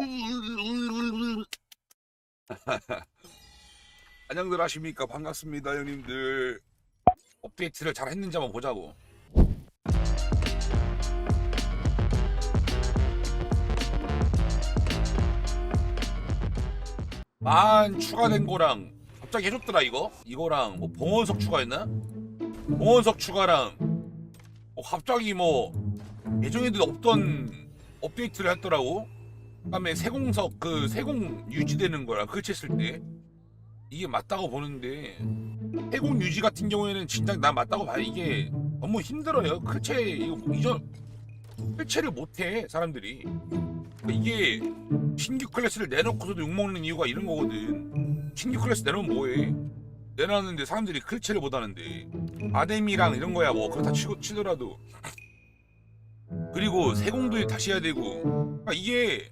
안녕들 하십니까? 반갑습니다 형님들. 업데이트를 잘 했는지 한번 보자고. 만 추가된 거랑 갑자기 해줬더라 이거? 이거랑 뭐 봉원석 추가했나? 봉원석 추가랑 뭐 갑자기 뭐 예정에도 없던 업데이트를 했더라고. 그 다음에 세공석 그 세공 유지되는 거야 설치했을 때. 이게 맞다고 보는데. 세공 유지 같은 경우에는 진작 나 맞다고 봐 이게 너무 힘들어요. 클체 이거 뭐 이전 클체를 못해 사람들이. 그러니까 이게 신규 클래스를 내놓고서도 욕먹는 이유가 이런 거거든. 신규 클래스 내놓으면 뭐해? 내놨는데 사람들이 클체를 못하는데. 아데미랑 이런 거야 뭐. 그렇다 치고 치더라도. 그리고 세공도 다시 해야 되고. 그러니까 이게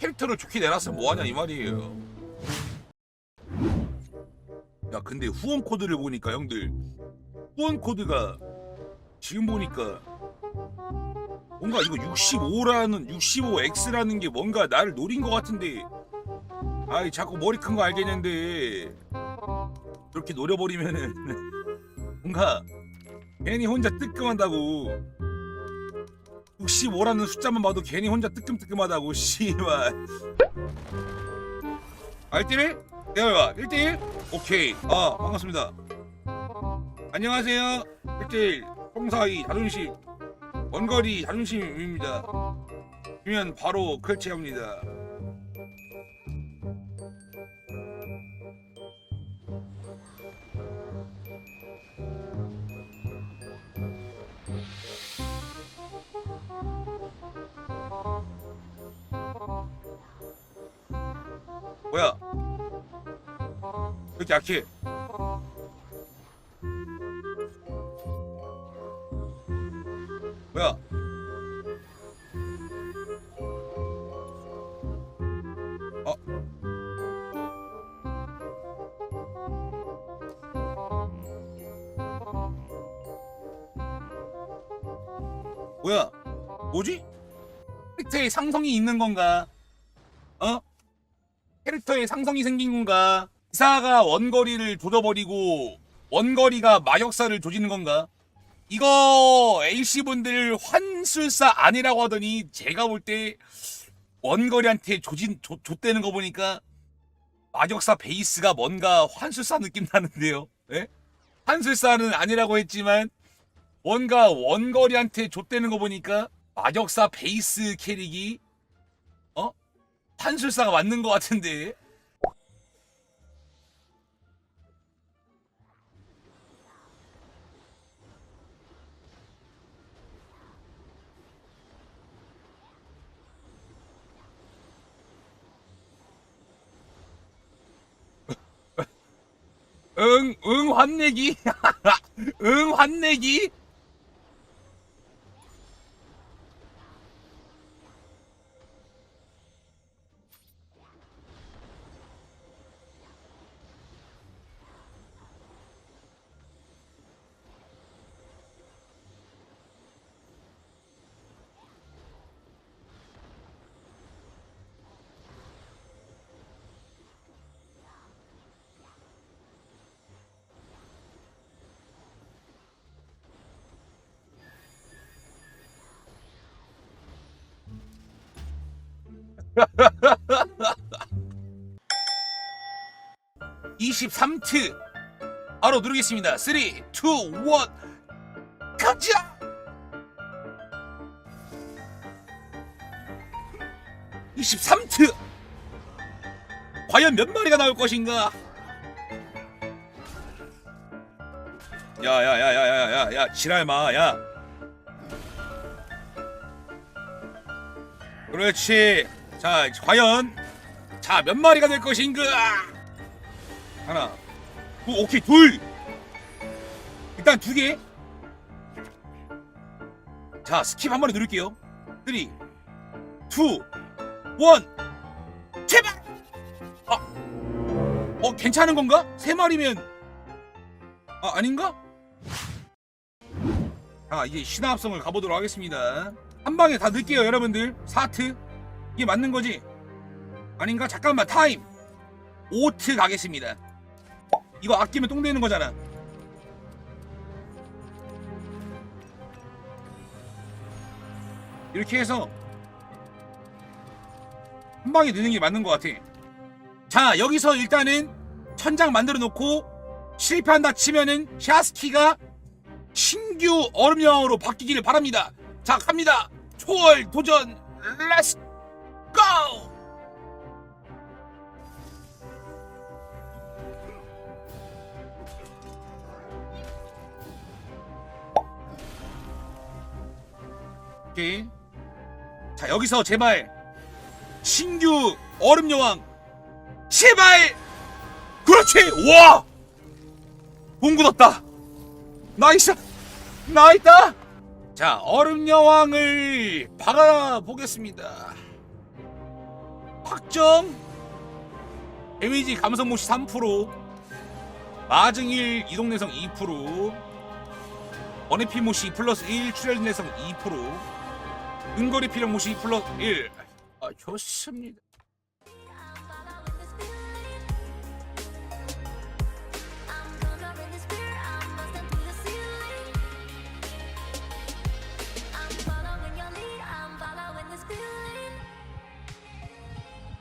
캐릭터를 좋게 내놨으면 뭐하냐 이 말이에요. 야 근데 후원 코드를 보니까 형들. 후원 코드가 지금 보니까 뭔가 이거 65라는 65X라는 게 뭔가 나를 노린 것 같은데. 아이 자꾸 머리 큰 거 알겠는데. 이렇게 노려버리면은 뭔가 괜히 혼자 뜨끔한다고 65라는 숫자만 봐도 괜히 혼자 뜨끔뜨끔하다고 씨발. 알뜰해? 내가 봐 1대1? 오케이. 아 반갑습니다. 안녕하세요. 1대1 홍사이 자존심. 원거리 자존심입니다. 주면 바로 클치합니다 뭐야? 왜 이렇게 약해? 뭐야? 어? 뭐야? 뭐지? 캐릭터에 상성이 있는 건가? 어 캐릭터에 상성이 생긴 건가 기사가 원거리를 조져버리고 원거리가 마력사를 조지는 건가 이거 A씨분들 환술사 아니라고 하더니 제가 볼 때 원거리한테 조진 조, 줬대는 거 보니까 마력사 베이스가 뭔가 환술사 느낌 나는데요 예? 환술사는 아니라고 했지만 뭔가 원거리한테 줬대는 거 보니까 마력사 베이스 캐릭이 어? 환술사가 맞는 것 같은데 응, 응, 환내기? 응, 환내기? 이십삼 트 바로 누르겠습니다. 3, 2, 1, 가자! 이십삼 트 과연 몇 마리가 나올 것인가? 야야야야야야야 지랄마 야 그렇지 자 과연 자 몇 마리가 될 것인가? 하나 오, 오케이 둘. 일단 두개자 스킵 한 마리 누를게요. 3 2 1 제발! 아, 어 괜찮은 건가? 세 마리면. 아 아닌가? 자 이제 신화합성을 가보도록 하겠습니다. 한 방에 다 넣을게요 여러분들. 사트 이게 맞는 거지? 아닌가? 잠깐만 타임! 오트 가겠습니다. 이거 아끼면 똥 되는 거잖아. 이렇게 해서 한 방에 넣는 게 맞는 것 같아. 자 여기서 일단은 천장 만들어 놓고 실패한다 치면은 샤스키가 신규 얼음 여왕으로 바뀌기를 바랍니다. 자 갑니다. 초월 도전 렛츠 오케이. 자 여기서 제발. 신규 얼음 여왕. 제발! 그렇지! 와! 봉굳었다. 나이스! 나있다! 자 얼음 여왕을 박아 보겠습니다. 확정. 데미지 감성 모시 3% 마증일 이동 내성 2% 원해피 모시 플러스 1 출혈 내성 2% 근거리 피력 모시 플러스 1 아, 좋습니다